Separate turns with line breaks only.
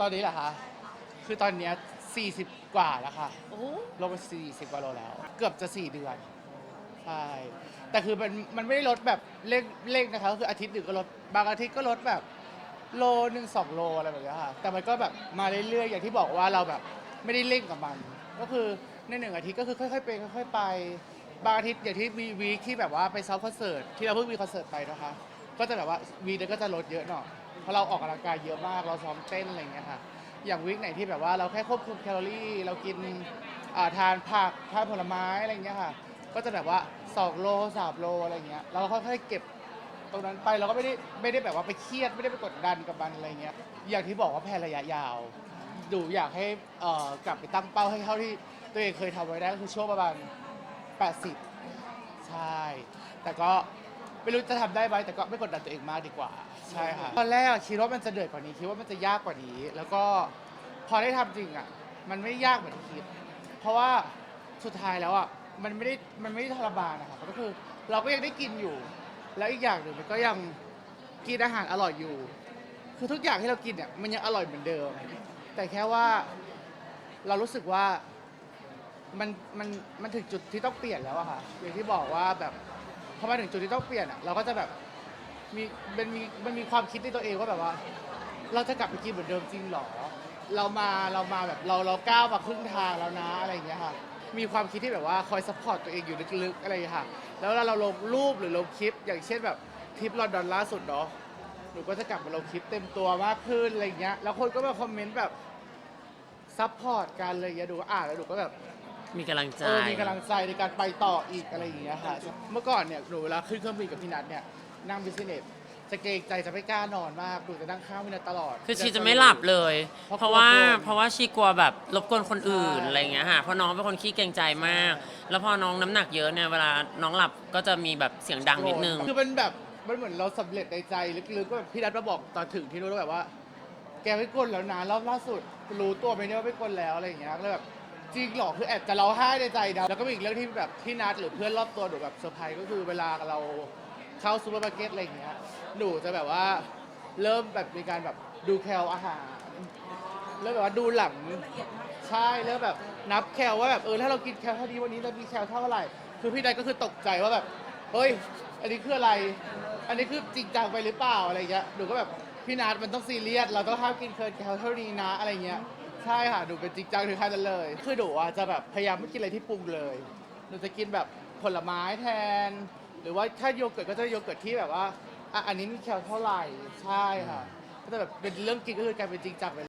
ตอนนี้เหรอคะ คือตอนเนี้ย40 กว่าแล้วค่ะ
โอ้
ลงไป40กว่าโลแล้ว เกือบจะ 4 เดือน ใช่ แต่คือมันมันไม่ได้ลดแบบเร่งเร่งนะคะก็คืออาทิตย์หนึ่งก็ลด บางอาทิตย์ก็ลดแบบโลหนึ่งสองโลอะไรแบบเนี้ยค่ะ แต่มันก็แบบมาเรื่อยๆ อย่างที่บอกว่าเราแบบไม่ได้เร่งกับมัน ก็คือในหนึ่งอาทิตย์ก็คือค่อยๆไปค่อยๆไป บางอาทิตย์อย่างที่มีวีคที่แบบว่าไปซ้อมคอนเสิร์ตที่เราเพิ่งมีคอนเสิร์ตไปนะคะ ก็จะแบบว่าวีคนั้นก็จะลดเยอะหน่อยเพ ราะเราออกกำลังกายเยอะมากเราซ้อมเต้นอะไรอย่างเงี้ยค่ะอย่างวีคไหนที่แบบว่าเราแค่ควบคุมแคลอรี่เรากินอ่าทานผักทานผลไม้อะไรอย่างเงี้ยค่ะ ก็จะแบบว่า2โล3โลอะไรอย่างเงี้ยเราก็ค่อยๆเก็บตรงนั้นไปเราก็ไม่ได้ไม่ได้แบบว่าไปเครียดไม่ได้ไปกดดันกับมันอะไรเงี้ยอย่างที่บอกว่าแพลนระยะยาว ดูอยากให้เอ่อกลับไปตั้งเป้าให้เท่าที่ตัวเองเคยทำไว้ได้ก็คือช่วงประมาณ 80 ใช่ แต่ก็ ไม่รู้จะทำได้ไหมแต่ก็ไม่กดดันตัวเองมากดีกว่า ใช่ค่ะตอนแรกอะคิดว่ามันจะเหนื่อยกว่านี้คิดว่ามันจะยากกว่านี้ แล้วก็พอได้ทำจริงอะมันไม่ได้ยากเหมือนที่คิด เพราะว่าสุดท้ายแล้วอะมันไม่ได้มันไม่ได้ทรมานนะคะก็คือเราก็ยังได้กินอยู่ แล้วอีกอย่างหนึ่งมันก็ยังกินอาหารอร่อยอยู่ คือทุกอย่างที่เรากินเนี่ยมันยังอร่อยเหมือนเดิม แต่แค่ว่าเรารู้สึกว่ามันมันมันถึงจุดที่ต้องเปลี่ยนแล้วอะค่ะอย่างที่บอกว่าแบบ พอมาถึงจุดที่ต้องเปลี่ยนอะเราก็จะแบบมีมันมีมันมีความคิดในตัวเองว่าแบบว่า เราจะกลับไปกินเหมือนเดิมจริงเหรอ เรามาเรามาแบบเราเราก้าวมาครึ่งทางแล้วนะอะไรอย่างเงี้ยค่ะ มีความคิดที่แบบว่าคอยซัพพอร์ตตัวเองอยู่ลึกๆอะไรอย่างเงี้ยค่ะ แล้วเวลาเราลงรูปหรือลงคลิป อย่างเช่นแบบทริปลอนดอนล่าสุดเนาะหนูก็จะกลับมาลงคลิปเต็มตัวมากขึ้นอะไรอย่างเงี้ย แล้วคนก็มาคอมเมนต์แบบซัพพอร์ตกันเลยางเงี้ยดูก็อ่านแล้วหนูก็แบบ
มีกำลังใจ
เออมีกำลังใจในการไปต่ออีกอะไรอย่างเงี้ยค่ะ เมื่อก่อนเนี่ยหนูเวลาขึ้นเครื่องบินกับพี่นัทเนี่ยนั่งบิสเนสจะเกรงใจจะไม่กล้านอนมากหนูจะนั่งข้างพี่นัทตลอด
คือชีจะไม่หลับเลย
เพราะ
เพราะว่า
กลัวโดน
เพราะว่าชีกลัวแบบรบกวนคนอื่น
ใช่
อะไรอย่างเงี้ยค่ะเพราะน้องเป็นคนขี้เกรงใจมาก แล้วพอน้องน้ำหนักเยอะเนี่ยเวลาน้องหลับก็จะมีแบบเสียงดังนิดนึง
คือมันแบบมันเหมือนเราสำเร็จในใจลึกๆก็แบบพี่นัทมาบอกตอนถึงที่นู้นแล้วแบบว่า แกไม่กลนแล้วนะรอบล่าสุดรู้ตัวไหมเนี่ยว่าไม่กลนแล้วอะไรอย่างเงี้ยก็เลยแบบ จริงเหรอคือแอบจะร้องไห้ในใจนะแล้วก็มีอีกเรื่องที่แบบพี่นัทหรือเพื่อนรอบตัวหนูแบบเซอร์ไพรส์ก็คือเวลาเราเข้าซูเปอร์มาร์เก็ตอะไรอย่างเงี้ยหนูจะแบบว่าเริ่มแบบมีการแบบดูแคลอาหารเริ่มแบบว่าดูหลังใช่เริ่มแบบนับแคลว่าแบบเออถ้าเรากินแคลเท่านี้วันนี้เรามีแคลเท่าไหร่ คือพี่นัทก็คือตกใจว่าแบบเฮ้ยอันนี้คืออะไร อันนี้คือจริงจังไปหรือเปล่าอะไรเงี้ยหนูก็แบบพี่นัทมันต้องซีเรียสเราต้องห้ามกินเกินแคลเท่านี้นะอะไรเงี้ย ใช่ค่ะหนูเป็นจริงจังถึงขั้นนั้นเลย คือหนูอะจะแบบพยายามไม่กินอะไรที่ปรุงเลย หนูจะกินแบบผลไม้แทน หรือว่าถ้าโยเกิร์ตก็จะโยเกิร์ตที่แบบว่าอะอันนี้มีแคลเท่าไหร่ ใช่ค่ะ ก็จะแบบเป็นเรื่องกินก็คือกลายเป็นจริงจังไป